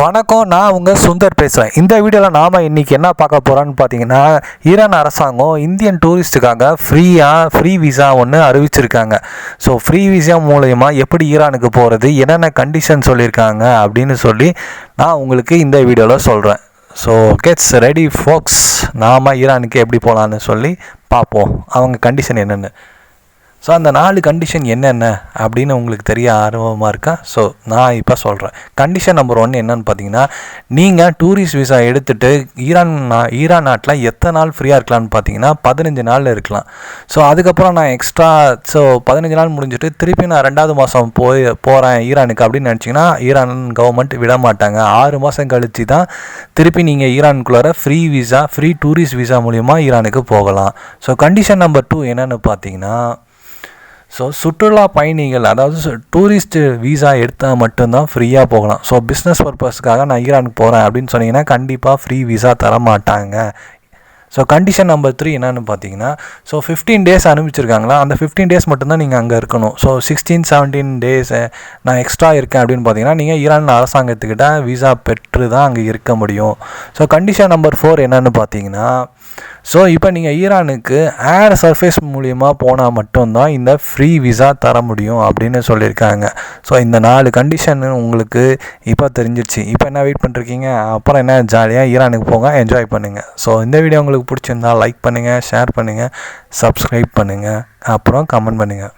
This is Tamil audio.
வணக்கம் நான் உங்கள் சுந்தர் பேசுகிறேன் இந்த வீடியோவில் நாம் இன்றைக்கி என்ன பார்க்க போகிறோன்னு பார்த்தீங்கன்னா ஈரான் அரசாங்கம் இந்தியன் டூரிஸ்ட்டுக்காக ஃப்ரீயாக ஃப்ரீ விசா ஒன்று அறிவிச்சிருக்காங்க. ஸோ ஃப்ரீ விசா மூலயமா எப்படி ஈரானுக்கு போகிறது என்னென்ன கண்டிஷன் சொல்லியிருக்காங்க அப்படின்னு சொல்லி நான் உங்களுக்கு இந்த வீடியோவில் சொல்கிறேன் ஸோ கெட்ஸ் ரெடி ஃபோக்ஸ் நாம் ஈரானுக்கு எப்படி போகலான்னு சொல்லி பார்ப்போம். அவங்க கண்டிஷன் என்னென்னு. ஸோ அந்த நாலு கண்டிஷன் என்னென்ன அப்படின்னு உங்களுக்கு தெரிய ஆர்வமாக இருக்கா? ஸோ நான் இப்போ சொல்கிறேன் கண்டிஷன் நம்பர் ஒன் என்னன்னு பார்த்தீங்கன்னா நீங்கள் டூரிஸ்ட் விசா எடுத்துகிட்டு ஈரான் ஈரான் நாட்டில் எத்தனை நாள் ஃப்ரீயாக இருக்கலாம்னு பார்த்தீங்கன்னா பதினஞ்சு நாளில் இருக்கலாம். ஸோ அதுக்கப்புறம் நான் எக்ஸ்ட்ரா ஸோ பதினஞ்சு நாள் முடிஞ்சுட்டு திருப்பி நான் ரெண்டாவது மாதம் போய் போகிறேன் ஈரானுக்கு அப்படின்னு நினச்சிங்கன்னா ஈரான் கவர்மெண்ட் விட மாட்டாங்க ஆறு மாதம் கழித்து தான் திருப்பி நீங்கள் ஈரானுக்குள்ளார free visa free tourist visa மூலிமா ஈரானுக்கு போகலாம். ஸோ கண்டிஷன் நம்பர் டூ என்னென்னு பார்த்தீங்கன்னா ஸோ சுற்றுலா பயணிகள் அதாவது டூரிஸ்ட்டு வீசா எடுத்தால் மட்டும்தான் ஃப்ரீயாக போகலாம். ஸோ பிஸ்னஸ் பர்பஸ்க்காக நான் ஈரானுக்கு போகிறேன் அப்படின்னு சொன்னீங்கன்னா கண்டிப்பாக ஃப்ரீ விசா தர மாட்டாங்க ஸோ கண்டிஷன் நம்பர் த்ரீ என்னென்னு பார்த்தீங்கன்னா ஸோ ஃபிஃப்டீன் டேஸ் அனுப்பிச்சிருக்காங்களா? அந்த ஃபிஃப்டீன் டேஸ் மட்டும்தான் நீங்கள் அங்கே இருக்கணும். ஸோ சிக்ஸ்டீன் செவன்டீன் டேஸ் நான் எக்ஸ்ட்ரா இருக்கேன் அப்படின்னு பார்த்தீங்கன்னா நீங்கள் ஈரான் அரசாங்கத்துக்கிட்ட விசா பெற்று தான் அங்கே இருக்க முடியும். ஸோ கண்டிஷன் நம்பர் ஃபோர் என்னென்னு பார்த்தீங்கன்னா ஸோ இப்போ நீங்கள் ஈரானுக்கு ஏர் சர்ஃபேஸ் மூலியமாக போனால் மட்டும்தான் இந்த ஃப்ரீ விசா தர முடியும் அப்படின்னு சொல்லியிருக்காங்க. ஸோ இந்த நாலு கண்டிஷன் உங்களுக்கு இப்போ தெரிஞ்சிருச்சு. இப்போ என்ன வெயிட் பண்ணிருக்கீங்க அப்புறம் என்ன? ஜாலியாக ஈரானுக்கு போங்க என்ஜாய் பண்ணுங்கள் ஸோ இந்த வீடியோ உங்களுக்கு பிடிச்சிருந்தா லைக் பண்ணுங்கள் ஷேர் பண்ணுங்கள் சப்ஸ்கிரைப் பண்ணுங்கள் அப்புறம் கமெண்ட் பண்ணுங்கள்